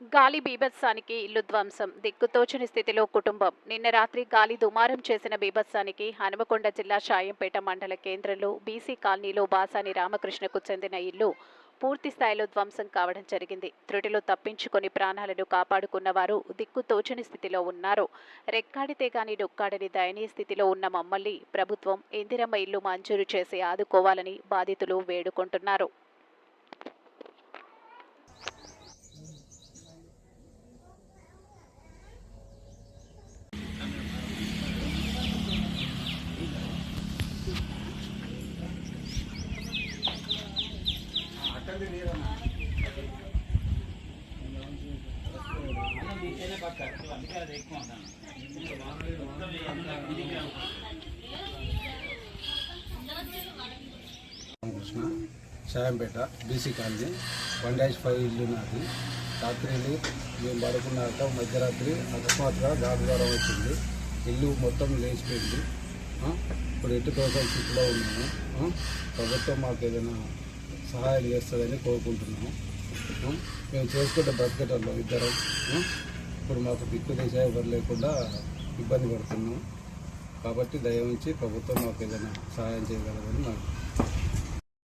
గాలి బీభత్సానికి ఇల్లు ధ్వంసం. దిక్కుతోచని స్థితిలో కుటుంబం. నిన్న రాత్రి గాలి దుమారం చేసిన బీభత్సానికి హనుమకొండ జిల్లా షాయంపేట మండల కేంద్రంలో బీసీ కాలనీలో బాసాని రామకృష్ణకు చెందిన ఇల్లు పూర్తి స్థాయిలో ధ్వంసం కావడం జరిగింది. త్రుటిలో తప్పించుకొని ప్రాణాలను కాపాడుకున్న వారు దిక్కుతోచని స్థితిలో ఉన్నారు. రెక్కాడితే గాని డొక్కాడని దయనీయ స్థితిలో ఉన్న మమ్మల్ని ప్రభుత్వం ఇందిరమ్మ ఇల్లు మంజూరు చేసి ఆదుకోవాలని బాధితులు వేడుకుంటున్నారు. Ramakrishna Shayampet BC colony one dash five ఇల్లు నాది. రాత్రి మేము పడుకున్నాక మధ్యరాత్రి అకస్మాత్తుగా గాడుగారం వచ్చింది. ఇల్లు మొత్తం లేచిపోయింది. ఇప్పుడు ఎటు కోసం స్థితిలో ఉన్నాము? ప్రభుత్వం మాకు ఏదైనా సహాయం చేస్తుందని కోరుకుంటున్నాము. మేము చేసుకుంటే బ్రతికేటోళ్ళం ఇద్దరం. ఇప్పుడు మాకు దిక్కు దిశ ఎవరు లేకుండా ఇబ్బంది పడుతున్నాం కాబట్టి దయ ఉంచి ప్రభుత్వం మాకు ఏదైనా సహాయం చేయగలదని నాకు